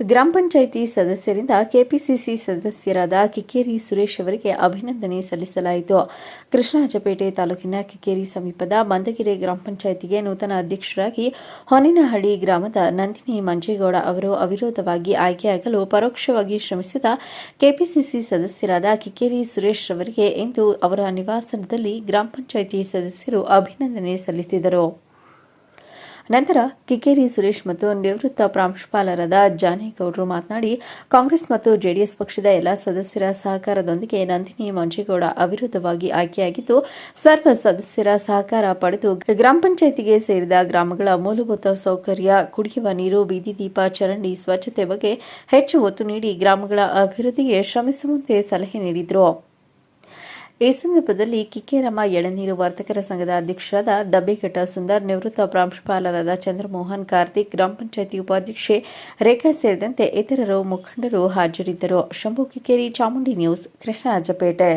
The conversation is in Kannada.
ಗ್ರಾಮ ಪಂಚಾಯಿತಿ ಸದಸ್ಯರಿಂದ ಕೆಪಿಸಿಸಿ ಸದಸ್ಯರಾದ ಕಿಕ್ಕೇರಿ ಸುರೇಶ್ ಅವರಿಗೆ ಅಭಿನಂದನೆ ಸಲ್ಲಿಸಲಾಯಿತು. ಕೃಷ್ಣರಾಜಪೇಟೆ ತಾಲೂಕಿನ ಕಿಕ್ಕೇರಿ ಸಮೀಪದ ಮಂದಗಿರಿ ಗ್ರಾಮ ಪಂಚಾಯಿತಿಗೆ ನೂತನ ಅಧ್ಯಕ್ಷರಾಗಿ ಹೊನ್ನಿನಹಳ್ಳಿ ಗ್ರಾಮದ ನಂದಿನಿ ಮಂಜೇಗೌಡ ಅವರು ಅವಿರೋಧವಾಗಿ ಆಯ್ಕೆಯಾಗಲು ಪರೋಕ್ಷವಾಗಿ ಶ್ರಮಿಸಿದ ಕೆಪಿಸಿಸಿ ಸದಸ್ಯರಾದ ಕಿಕ್ಕೇರಿ ಸುರೇಶ್ ಅವರಿಗೆ ಇಂದು ಅವರ ನಿವಾಸದಲ್ಲಿ ಗ್ರಾಮ ಪಂಚಾಯಿತಿ ಸದಸ್ಯರು ಅಭಿನಂದನೆ ಸಲ್ಲಿಸಿದರು. ನಂತರ ಕಿಕ್ಕೇರಿ ಸುರೇಶ್ ಮತ್ತು ನಿವೃತ್ತ ಪ್ರಾಂಶುಪಾಲರಾದ ಜಾನೇಗೌಡರು ಮಾತನಾಡಿ, ಕಾಂಗ್ರೆಸ್ ಮತ್ತು ಜೆಡಿಎಸ್ ಪಕ್ಷದ ಎಲ್ಲ ಸದಸ್ಯರ ಸಹಕಾರದೊಂದಿಗೆ ನಂದಿನಿ ಮಂಜೇಗೌಡ ಅವಿರೋಧವಾಗಿ ಆಯ್ಕೆಯಾಗಿದ್ದು, ಸರ್ವ ಸದಸ್ಯರ ಸಹಕಾರ ಪಡೆದು ಗ್ರಾಮ ಪಂಚಾಯಿತಿಗೆ ಸೇರಿದ ಗ್ರಾಮಗಳ ಮೂಲಭೂತ ಸೌಕರ್ಯ, ಕುಡಿಯುವ ನೀರು, ಬೀದಿ ದೀಪ, ಚರಂಡಿ ಸ್ವಚ್ಛತೆ ಬಗ್ಗೆ ಹೆಚ್ಚು ಒತ್ತು ನೀಡಿ ಗ್ರಾಮಗಳ ಅಭಿವೃದ್ಧಿಗೆ ಶ್ರಮಿಸುವಂತೆ ಸಲಹೆ ನೀಡಿದರು. ಈ ಸಂದರ್ಭದಲ್ಲಿ ಕಿಕ್ಕೇರಮ್ಮ ಎಳನೀರು ವರ್ತಕರ ಸಂಘದ ಅಧ್ಯಕ್ಷರಾದ ದಬ್ಬಿಘಟ ಸುಂದರ್ ನಿವೃತ್ತ ಪ್ರಾಂಶುಪಾಲರಾದ ಚಂದ್ರಮೋಹನ್ ಕಾರ್ತಿಕ್, ಗ್ರಾಮ ಪಂಚಾಯಿತಿ ಉಪಾಧ್ಯಕ್ಷೆ ರೇಖಾ ಸೇರಿದಂತೆ ಇತರರು ಮುಖಂಡರು ಹಾಜರಿದ್ದರು. ಶಂಭು ಕಿಕ್ಕೇರಿ ಚಾಮುಂಡಿ ನ್ಯೂಸ್, ಕೃಷ್ಣರಾಜಪೇಟೆ.